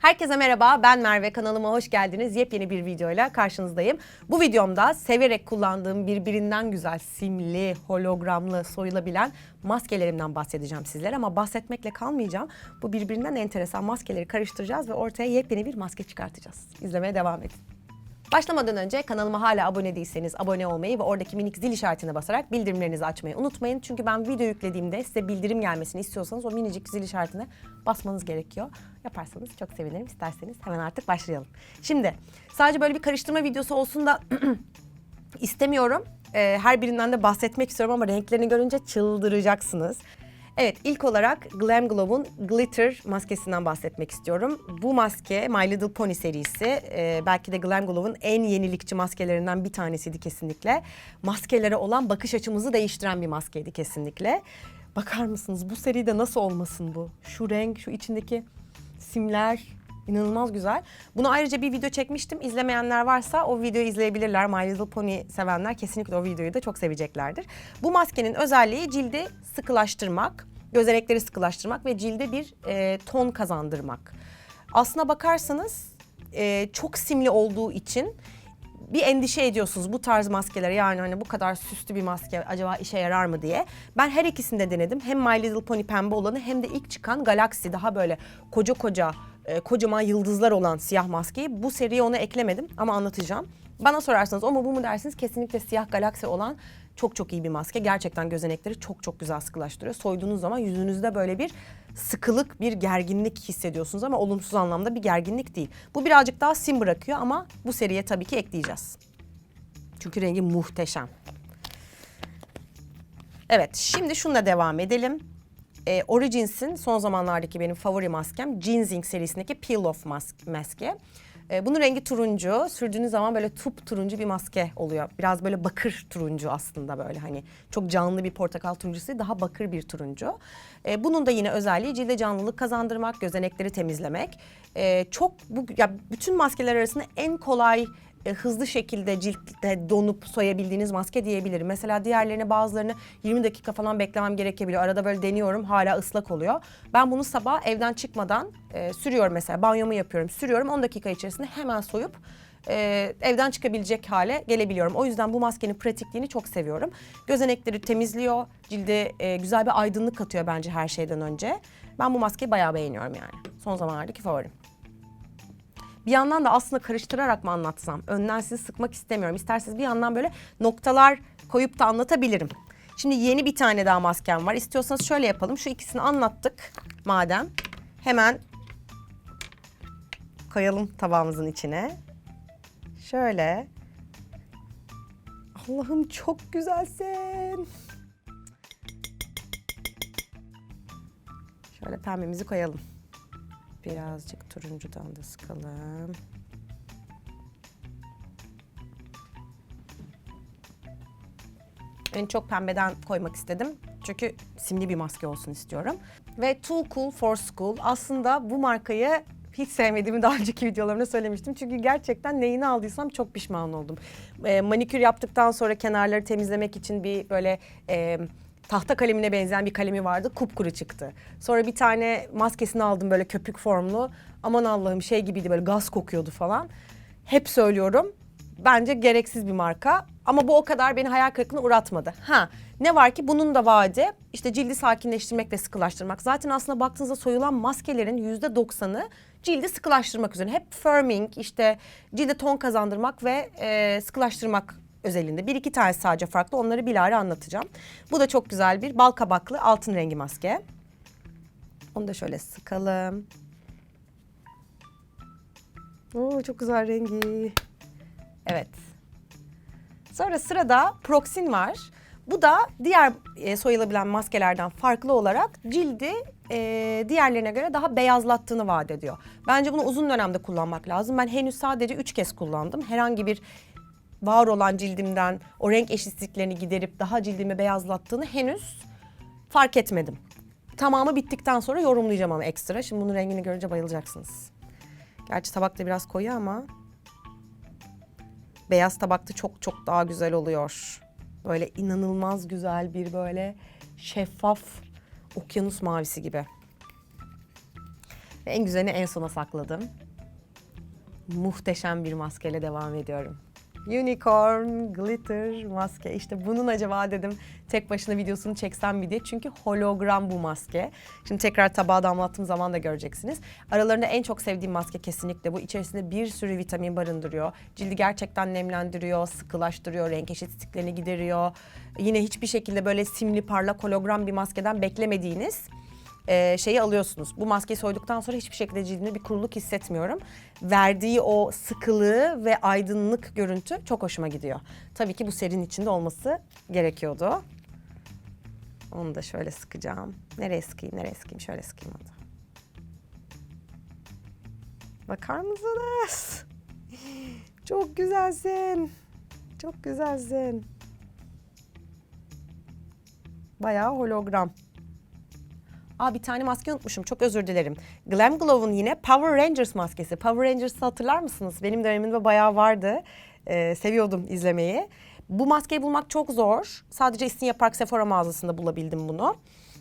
Herkese merhaba, ben Merve. Kanalıma hoş geldiniz. Yepyeni bir videoyla karşınızdayım. Bu videomda severek kullandığım birbirinden güzel, simli, hologramlı, soyulabilen maskelerimden bahsedeceğim sizlere. Ama bahsetmekle kalmayacağım. Bu birbirinden enteresan maskeleri karıştıracağız ve ortaya yepyeni bir maske çıkartacağız. İzlemeye devam edin. Başlamadan önce kanalıma hala abone değilseniz abone olmayı ve oradaki minik zil işaretine basarak bildirimlerinizi açmayı unutmayın. Çünkü ben video yüklediğimde size bildirim gelmesini istiyorsanız o minicik zil işaretine basmanız gerekiyor. Yaparsanız çok sevinirim. İsterseniz hemen artık başlayalım. Şimdi sadece böyle bir karıştırma videosu olsun da istemiyorum. Ee, her birinden de bahsetmek istiyorum ama renklerini görünce çıldıracaksınız. Evet ilk olarak Glam Glow'un Glitter maskesinden bahsetmek istiyorum. Bu maske My Little Pony serisi. Ee, belki de Glam Glow'un en yenilikçi maskelerinden bir tanesiydi kesinlikle. Maskelere olan bakış açımızı değiştiren bir maskeydi kesinlikle. Bakar mısınız bu seride nasıl olmasın bu? Şu renk, şu içindeki simler, İnanılmaz güzel. Bunu ayrıca bir video çekmiştim. İzlemeyenler varsa o videoyu izleyebilirler. My Little Pony sevenler kesinlikle o videoyu da çok seveceklerdir. Bu maskenin özelliği cildi sıkılaştırmak, gözenekleri sıkılaştırmak ve cilde bir e, ton kazandırmak. Aslına bakarsanız e, çok simli olduğu için bir endişe ediyorsunuz bu tarz maskeler yani hani bu kadar süslü bir maske acaba işe yarar mı diye. Ben her ikisini de denedim. Hem My Little Pony pembe olanı hem de ilk çıkan Galaxy daha böyle koca koca e, kocaman yıldızlar olan siyah maskeyi. Bu seriye onu eklemedim ama anlatacağım. Bana sorarsanız o mu bu mu dersiniz kesinlikle siyah Galaxy olan çok çok iyi bir maske. Gerçekten gözenekleri çok çok güzel sıkılaştırıyor. Soyduğunuz zaman yüzünüzde böyle bir sıkılık, bir gerginlik hissediyorsunuz ama olumsuz anlamda bir gerginlik değil. Bu birazcık daha sim bırakıyor ama bu seriye tabii ki ekleyeceğiz. Çünkü rengi muhteşem. Evet, şimdi şununla devam edelim. Ee, Origins'in son zamanlardaki benim favori maskem Ginseng serisindeki Peel Off mas- maske. Ee, bunun rengi turuncu. Sürdüğünüz zaman böyle tup turuncu bir maske oluyor. Biraz böyle bakır turuncu aslında böyle hani çok canlı bir portakal turuncusu daha bakır bir turuncu. Ee, bunun da yine özelliği cilde canlılık kazandırmak, gözenekleri temizlemek. Ee, çok bu ya bütün maskeler arasında en kolay e, hızlı şekilde ciltte donup soyabildiğiniz maske diyebilirim. Mesela diğerlerini bazılarını 20 dakika falan beklemem gerekebiliyor. Arada böyle deniyorum hala ıslak oluyor. Ben bunu sabah evden çıkmadan e, sürüyorum mesela banyomu yapıyorum sürüyorum 10 dakika içerisinde hemen soyup e, evden çıkabilecek hale gelebiliyorum. O yüzden bu maskenin pratikliğini çok seviyorum. Gözenekleri temizliyor, cilde e, güzel bir aydınlık katıyor bence her şeyden önce. Ben bu maskeyi bayağı beğeniyorum yani. Son zamanlardaki favorim. Bir yandan da aslında karıştırarak mı anlatsam? Önden sizi sıkmak istemiyorum. İsterseniz bir yandan böyle noktalar koyup da anlatabilirim. Şimdi yeni bir tane daha maskem var. İstiyorsanız şöyle yapalım. Şu ikisini anlattık madem. Hemen koyalım tabağımızın içine. Şöyle. Allah'ım çok güzelsin. Şöyle pembemizi koyalım. Birazcık turuncudan da sıkalım. En çok pembeden koymak istedim. Çünkü simli bir maske olsun istiyorum. Ve Too Cool for School. Aslında bu markayı hiç sevmediğimi daha önceki videolarımda söylemiştim. Çünkü gerçekten neyini aldıysam çok pişman oldum. E, manikür yaptıktan sonra kenarları temizlemek için bir böyle... E, tahta kalemine benzeyen bir kalemi vardı. Kupkuru çıktı. Sonra bir tane maskesini aldım böyle köpük formlu. Aman Allah'ım şey gibiydi böyle gaz kokuyordu falan. Hep söylüyorum. Bence gereksiz bir marka. Ama bu o kadar beni hayal kırıklığına uğratmadı. Ha ne var ki bunun da vaadi işte cildi sakinleştirmek ve sıkılaştırmak. Zaten aslında baktığınızda soyulan maskelerin yüzde doksanı cildi sıkılaştırmak üzerine. Hep firming işte cilde ton kazandırmak ve e, sıkılaştırmak özelinde. Bir iki tane sadece farklı onları bilahare anlatacağım. Bu da çok güzel bir bal kabaklı altın rengi maske. Onu da şöyle sıkalım. Oo, çok güzel rengi. Evet. Sonra sırada Proxin var. Bu da diğer e, soyulabilen maskelerden farklı olarak cildi e, diğerlerine göre daha beyazlattığını vaat ediyor. Bence bunu uzun dönemde kullanmak lazım. Ben henüz sadece 3 kez kullandım. Herhangi bir var olan cildimden o renk eşitsizliklerini giderip daha cildimi beyazlattığını henüz fark etmedim. Tamamı bittikten sonra yorumlayacağım ama ekstra. Şimdi bunun rengini görünce bayılacaksınız. Gerçi tabakta biraz koyu ama beyaz tabakta çok çok daha güzel oluyor. Böyle inanılmaz güzel bir böyle şeffaf okyanus mavisi gibi. Ve en güzelini en sona sakladım. Muhteşem bir maskeyle devam ediyorum. Unicorn glitter maske. İşte bunun acaba dedim tek başına videosunu çeksem mi diye. Çünkü hologram bu maske. Şimdi tekrar tabağa damlattığım zaman da göreceksiniz. Aralarında en çok sevdiğim maske kesinlikle bu. İçerisinde bir sürü vitamin barındırıyor. Cildi gerçekten nemlendiriyor, sıkılaştırıyor, renk eşitsizliklerini gideriyor. Yine hiçbir şekilde böyle simli parlak hologram bir maskeden beklemediğiniz e, şeyi alıyorsunuz. Bu maskeyi soyduktan sonra hiçbir şekilde cildimde bir kuruluk hissetmiyorum. Verdiği o sıkılığı ve aydınlık görüntü çok hoşuma gidiyor. Tabii ki bu serinin içinde olması gerekiyordu. Onu da şöyle sıkacağım. Nereye sıkayım, nereye sıkayım? Şöyle sıkayım hadi. Bakar mısınız? Çok güzelsin. Çok güzelsin. Bayağı hologram. Aa bir tane maske unutmuşum. Çok özür dilerim. Glam Glow'un yine Power Rangers maskesi. Power Rangers'ı hatırlar mısınız? Benim dönemimde bayağı vardı. Ee, seviyordum izlemeyi. Bu maskeyi bulmak çok zor. Sadece İstinye Park Sephora mağazasında bulabildim bunu.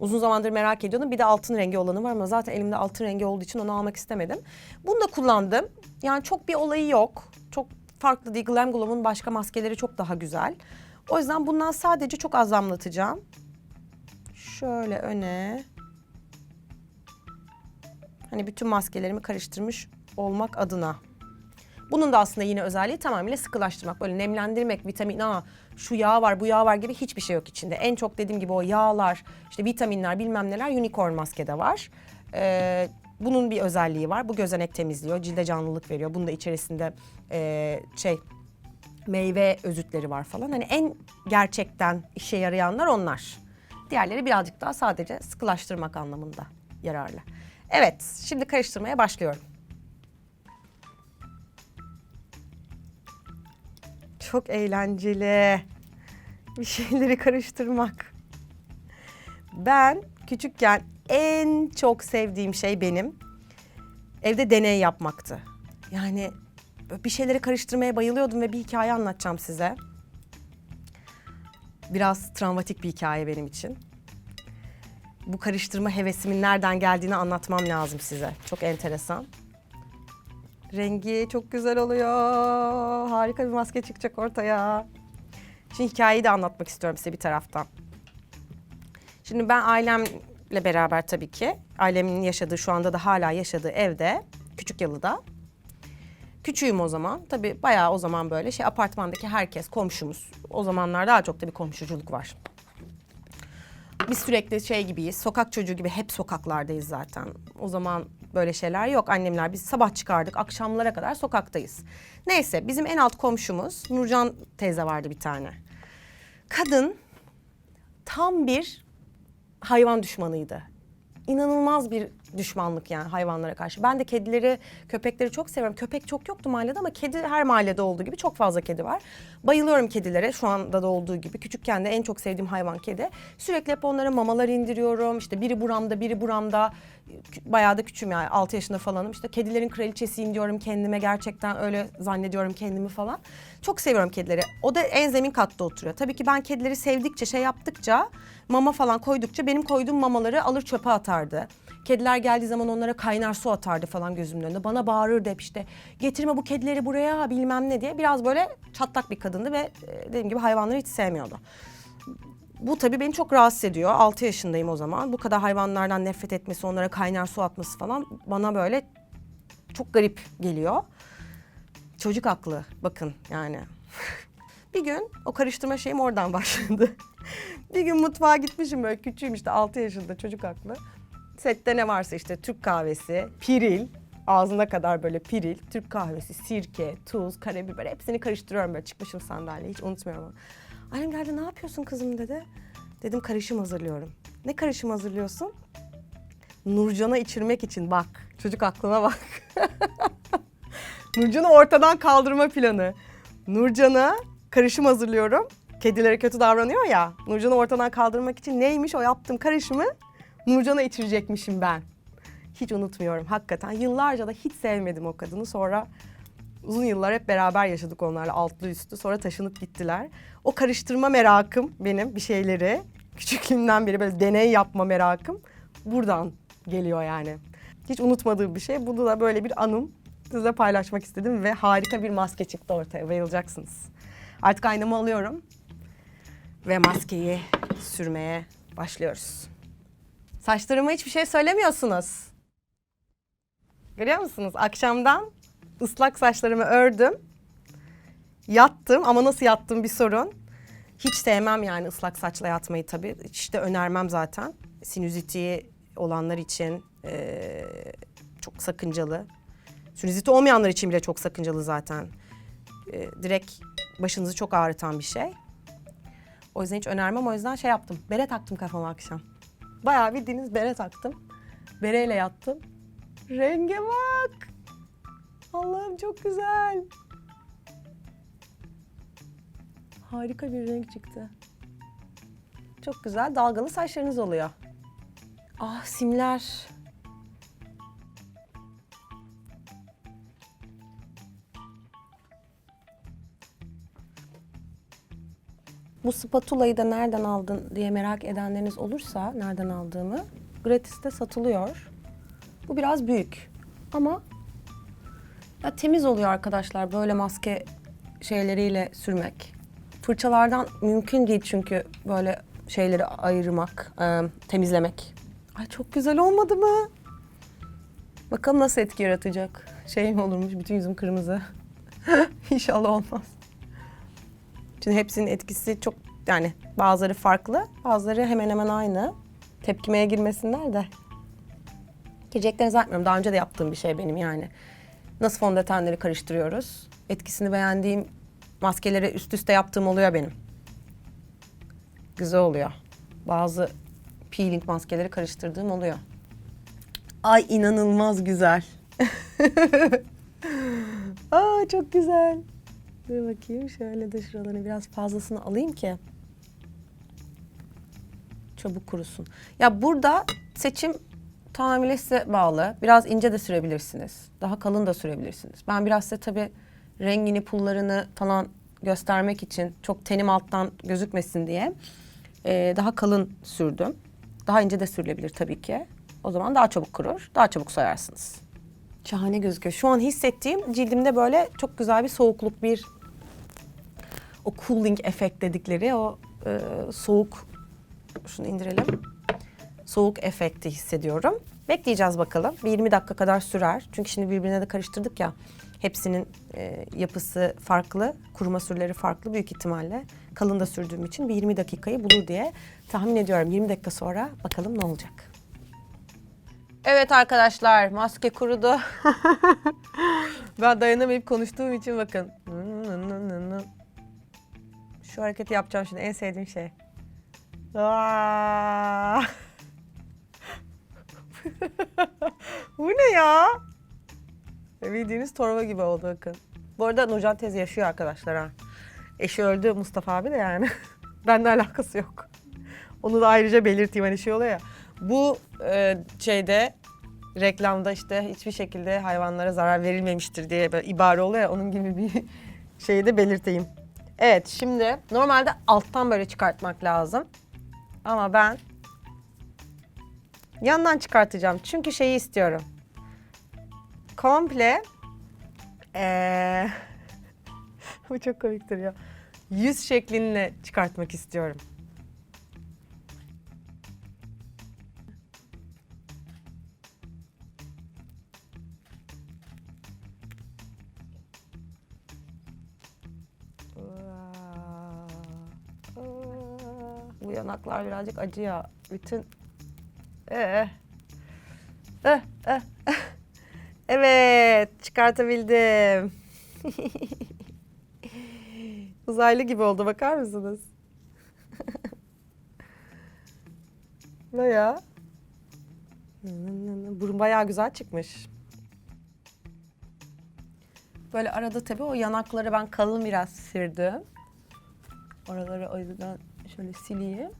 Uzun zamandır merak ediyordum. Bir de altın rengi olanı var ama zaten elimde altın rengi olduğu için onu almak istemedim. Bunu da kullandım. Yani çok bir olayı yok. Çok farklı değil. Glam Glow'un başka maskeleri çok daha güzel. O yüzden bundan sadece çok az damlatacağım. Şöyle öne. Hani bütün maskelerimi karıştırmış olmak adına. Bunun da aslında yine özelliği tamamıyla sıkılaştırmak. Böyle nemlendirmek, vitamin A, şu yağ var, bu yağ var gibi hiçbir şey yok içinde. En çok dediğim gibi o yağlar, işte vitaminler bilmem neler unicorn maskede var. Ee, bunun bir özelliği var. Bu gözenek temizliyor, cilde canlılık veriyor. Bunun da içerisinde ee, şey meyve özütleri var falan. Hani en gerçekten işe yarayanlar onlar. Diğerleri birazcık daha sadece sıkılaştırmak anlamında yararlı. Evet, şimdi karıştırmaya başlıyorum. Çok eğlenceli. Bir şeyleri karıştırmak. Ben küçükken en çok sevdiğim şey benim evde deney yapmaktı. Yani bir şeyleri karıştırmaya bayılıyordum ve bir hikaye anlatacağım size. Biraz travmatik bir hikaye benim için. Bu karıştırma hevesimin nereden geldiğini anlatmam lazım size. Çok enteresan. Rengi çok güzel oluyor. Harika bir maske çıkacak ortaya. Şimdi hikayeyi de anlatmak istiyorum size bir taraftan. Şimdi ben ailemle beraber tabii ki, ailemin yaşadığı, şu anda da hala yaşadığı evde, Küçük Yalı'da. Küçüğüm o zaman. Tabii bayağı o zaman böyle şey apartmandaki herkes komşumuz. O zamanlar daha çok tabii komşuculuk var. Biz sürekli şey gibiyiz, sokak çocuğu gibi hep sokaklardayız zaten. O zaman böyle şeyler yok. Annemler biz sabah çıkardık, akşamlara kadar sokaktayız. Neyse bizim en alt komşumuz Nurcan teyze vardı bir tane. Kadın tam bir hayvan düşmanıydı. İnanılmaz bir düşmanlık yani hayvanlara karşı. Ben de kedileri, köpekleri çok seviyorum. Köpek çok yoktu mahallede ama kedi her mahallede olduğu gibi çok fazla kedi var. Bayılıyorum kedilere şu anda da olduğu gibi. Küçükken de en çok sevdiğim hayvan kedi. Sürekli hep onlara mamalar indiriyorum. İşte biri buramda, biri buramda. Bayağı da küçüğüm yani 6 yaşında falanım. İşte kedilerin kraliçesiyim diyorum kendime. Gerçekten öyle zannediyorum kendimi falan. Çok seviyorum kedileri. O da en zemin katta oturuyor. Tabii ki ben kedileri sevdikçe, şey yaptıkça, mama falan koydukça benim koyduğum mamaları alır çöpe atardı. Kediler geldiği zaman onlara kaynar su atardı falan gözümün önünde. Bana bağırırdı hep işte getirme bu kedileri buraya bilmem ne diye. Biraz böyle çatlak bir kadındı ve e, dediğim gibi hayvanları hiç sevmiyordu. Bu tabii beni çok rahatsız ediyor. 6 yaşındayım o zaman. Bu kadar hayvanlardan nefret etmesi, onlara kaynar su atması falan bana böyle çok garip geliyor. Çocuk aklı bakın yani. bir gün o karıştırma şeyim oradan başladı. bir gün mutfağa gitmişim böyle küçüğüm işte 6 yaşında çocuk aklı. Sette ne varsa işte Türk kahvesi, piril, ağzına kadar böyle piril, Türk kahvesi, sirke, tuz, karabiber hepsini karıştırıyorum böyle çıkmışım sandalyeye hiç unutmuyorum onu. Annem geldi ne yapıyorsun kızım dedi. Dedim karışım hazırlıyorum. Ne karışım hazırlıyorsun? Nurcan'a içirmek için bak. Çocuk aklına bak. Nurcan'ı ortadan kaldırma planı. Nurcan'a karışım hazırlıyorum. Kedilere kötü davranıyor ya. Nurcan'ı ortadan kaldırmak için neymiş o yaptığım karışımı? Nurcan'a içirecekmişim ben. Hiç unutmuyorum hakikaten. Yıllarca da hiç sevmedim o kadını. Sonra uzun yıllar hep beraber yaşadık onlarla altlı üstü. Sonra taşınıp gittiler. O karıştırma merakım benim bir şeyleri. Küçüklüğümden beri böyle deney yapma merakım buradan geliyor yani. Hiç unutmadığım bir şey. Bunu da böyle bir anım sizle paylaşmak istedim ve harika bir maske çıktı ortaya. Bayılacaksınız. Artık aynamı alıyorum ve maskeyi sürmeye başlıyoruz. Saçlarıma hiçbir şey söylemiyorsunuz. Görüyor musunuz? Akşamdan ıslak saçlarımı ördüm. Yattım ama nasıl yattım bir sorun. Hiç sevmem yani ıslak saçla yatmayı tabii. Hiç de önermem zaten. Sinüziti olanlar için eee, çok sakıncalı. Sinüziti olmayanlar için bile çok sakıncalı zaten. Eee, direkt başınızı çok ağrıtan bir şey. O yüzden hiç önermem. O yüzden şey yaptım. Bere taktım kafama akşam. Bayağı bildiğiniz bere taktım. Bereyle yattım. Renge bak. Allah'ım çok güzel. Harika bir renk çıktı. Çok güzel dalgalı saçlarınız oluyor. Ah simler. Bu spatulayı da nereden aldın diye merak edenleriniz olursa nereden aldığımı gratis'te satılıyor. Bu biraz büyük ama ya temiz oluyor arkadaşlar böyle maske şeyleriyle sürmek. Fırçalardan mümkün değil çünkü böyle şeyleri ayırmak, e, temizlemek. Ay çok güzel olmadı mı? Bakalım nasıl etki yaratacak. Şey mi olurmuş bütün yüzüm kırmızı. İnşallah olmaz. Çünkü hepsinin etkisi çok yani bazıları farklı, bazıları hemen hemen aynı. Tepkimeye girmesinler de. Gireceklerini zannetmiyorum. Daha önce de yaptığım bir şey benim yani. Nasıl fondötenleri karıştırıyoruz? Etkisini beğendiğim maskeleri üst üste yaptığım oluyor benim. Güzel oluyor. Bazı peeling maskeleri karıştırdığım oluyor. Ay inanılmaz güzel. Aa çok güzel. Dur bakayım şöyle de şuralarını biraz fazlasını alayım ki çabuk kurusun. Ya burada seçim tamamıyla size bağlı. Biraz ince de sürebilirsiniz. Daha kalın da sürebilirsiniz. Ben biraz size tabii rengini, pullarını falan göstermek için çok tenim alttan gözükmesin diye eee, daha kalın sürdüm. Daha ince de sürülebilir tabii ki. O zaman daha çabuk kurur, daha çabuk soyarsınız. Şahane gözüküyor. Şu an hissettiğim cildimde böyle çok güzel bir soğukluk, bir o cooling efekt dedikleri o e, soğuk şunu indirelim. Soğuk efekti hissediyorum. Bekleyeceğiz bakalım. Bir 20 dakika kadar sürer. Çünkü şimdi birbirine de karıştırdık ya. Hepsinin e, yapısı farklı, kuruma sürleri farklı büyük ihtimalle. Kalın da sürdüğüm için bir 20 dakikayı bulur diye tahmin ediyorum. 20 dakika sonra bakalım ne olacak. Evet arkadaşlar maske kurudu. ben dayanamayıp konuştuğum için bakın. Şu hareketi yapacağım şimdi en sevdiğim şey. Aa! Bu ne ya? E, Bildiğiniz torba gibi oldu bakın. Bu arada Nurcan teyze yaşıyor arkadaşlar ha. Eşi öldü Mustafa abi de yani. Bende alakası yok. Onu da ayrıca belirteyim hani şey oluyor ya. Bu e, şeyde reklamda işte hiçbir şekilde hayvanlara zarar verilmemiştir diye böyle ibare oluyor ya onun gibi bir şeyi de belirteyim. Evet şimdi normalde alttan böyle çıkartmak lazım. Ama ben yandan çıkartacağım. Çünkü şeyi istiyorum. Komple eee bu çok komik duruyor. Yüz şeklinde çıkartmak istiyorum. Bu yanaklar birazcık acıyor. Bütün... Ee. Eh, eh. Evet, çıkartabildim. Uzaylı gibi oldu, bakar mısınız? Baya. Burun bayağı güzel çıkmış. Böyle arada tabii o yanakları ben kalın biraz sürdüm. Oraları o yüzden şöyle sileyim.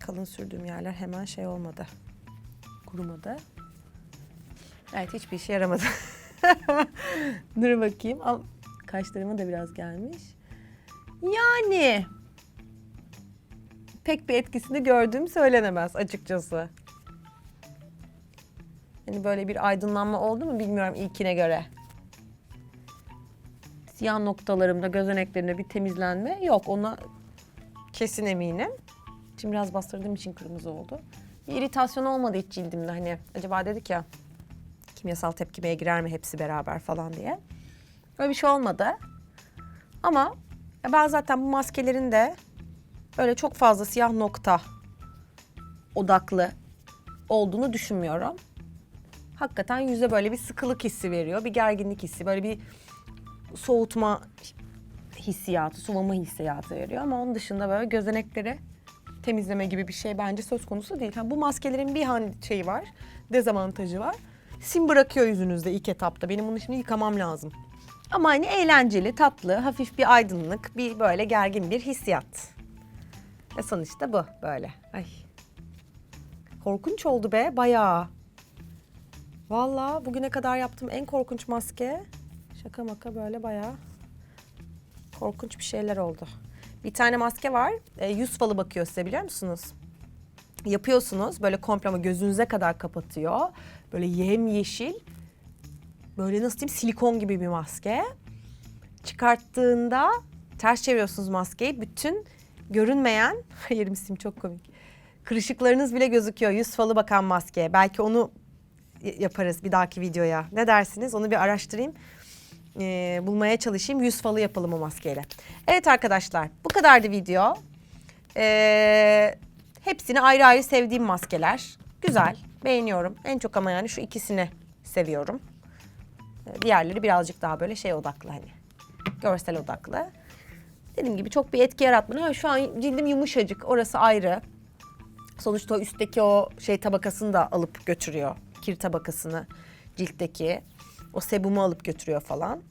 Kalın sürdüğüm yerler hemen şey olmadı. Kurumadı. Evet hiçbir işe yaramadı. Dur bakayım. Al, kaşlarıma da biraz gelmiş. Yani pek bir etkisini gördüğüm söylenemez açıkçası. Hani böyle bir aydınlanma oldu mu bilmiyorum ilkine göre. Siyah noktalarımda, gözeneklerimde bir temizlenme yok. Ona kesin eminim. Şimdi biraz bastırdığım için kırmızı oldu. Bir iritasyon olmadı hiç cildimde hani. Acaba dedik ya kimyasal tepkimeye girer mi hepsi beraber falan diye. Öyle bir şey olmadı. Ama ben zaten bu maskelerin de öyle çok fazla siyah nokta odaklı olduğunu düşünmüyorum. Hakikaten yüze böyle bir sıkılık hissi veriyor. Bir gerginlik hissi, böyle bir soğutma hissiyatı, soğuma hissiyatı veriyor. Ama onun dışında böyle gözenekleri temizleme gibi bir şey bence söz konusu değil. Yani bu maskelerin bir han şeyi var, dezavantajı var. Sim bırakıyor yüzünüzde ilk etapta. Benim bunu şimdi yıkamam lazım. Ama hani eğlenceli, tatlı, hafif bir aydınlık, bir böyle gergin bir hissiyat. Ve sonuçta bu böyle. Ay. Korkunç oldu be bayağı. Vallahi bugüne kadar yaptığım en korkunç maske. Şaka maka böyle bayağı korkunç bir şeyler oldu. Bir tane maske var. E, yüz falı bakıyor size biliyor musunuz? Yapıyorsunuz böyle komple gözünüze kadar kapatıyor. Böyle yemyeşil. Böyle nasıl diyeyim silikon gibi bir maske. Çıkarttığında ters çeviriyorsunuz maskeyi. Bütün görünmeyen, hayır misim çok komik. Kırışıklarınız bile gözüküyor. Yüz falı bakan maske. Belki onu yaparız bir dahaki videoya. Ne dersiniz? Onu bir araştırayım. Ee, bulmaya çalışayım. Yüz falı yapalım o maskeyle. Evet arkadaşlar bu kadardı video. Ee, hepsini ayrı ayrı sevdiğim maskeler. Güzel. Beğeniyorum. En çok ama yani şu ikisini seviyorum. Ee, Diğerleri birazcık daha böyle şey odaklı hani. Görsel odaklı. Dediğim gibi çok bir etki yaratmıyor. Ha, şu an cildim yumuşacık. Orası ayrı. Sonuçta üstteki o şey tabakasını da alıp götürüyor. Kir tabakasını ciltteki. O sebumu alıp götürüyor falan.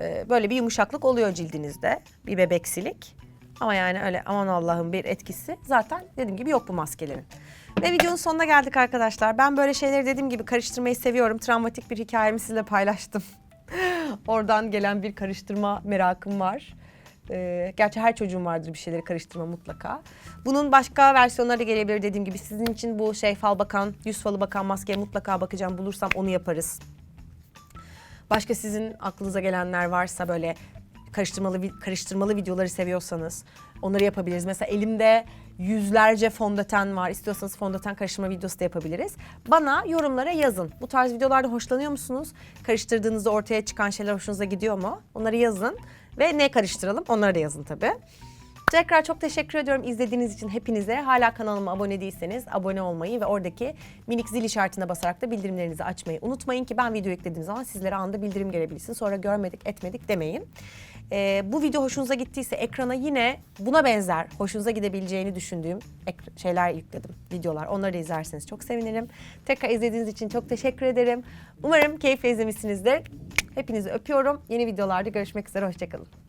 Ee, böyle bir yumuşaklık oluyor cildinizde. Bir bebeksilik. Ama yani öyle aman Allah'ım bir etkisi zaten dediğim gibi yok bu maskelerin. Ve videonun sonuna geldik arkadaşlar. Ben böyle şeyleri dediğim gibi karıştırmayı seviyorum. Travmatik bir hikayemi sizinle paylaştım. Oradan gelen bir karıştırma merakım var. Ee, gerçi her çocuğun vardır bir şeyleri karıştırma mutlaka. Bunun başka versiyonları gelebilir dediğim gibi. Sizin için bu şey fal bakan, yüz falı bakan maskeye mutlaka bakacağım. Bulursam onu yaparız. Başka sizin aklınıza gelenler varsa böyle karıştırmalı karıştırmalı videoları seviyorsanız onları yapabiliriz. Mesela elimde yüzlerce fondöten var. İstiyorsanız fondöten karıştırma videosu da yapabiliriz. Bana yorumlara yazın. Bu tarz videolarda hoşlanıyor musunuz? Karıştırdığınızda ortaya çıkan şeyler hoşunuza gidiyor mu? Onları yazın. Ve ne karıştıralım? Onları da yazın tabii. Tekrar çok teşekkür ediyorum izlediğiniz için hepinize. Hala kanalıma abone değilseniz abone olmayı ve oradaki minik zil işaretine basarak da bildirimlerinizi açmayı unutmayın ki ben video yüklediğim zaman sizlere anında bildirim gelebilsin. Sonra görmedik etmedik demeyin. Ee, bu video hoşunuza gittiyse ekrana yine buna benzer hoşunuza gidebileceğini düşündüğüm şeyler yükledim. Videolar. Onları da izlerseniz çok sevinirim. Tekrar izlediğiniz için çok teşekkür ederim. Umarım keyifle izlemişsinizdir. Hepinizi öpüyorum. Yeni videolarda görüşmek üzere. Hoşçakalın.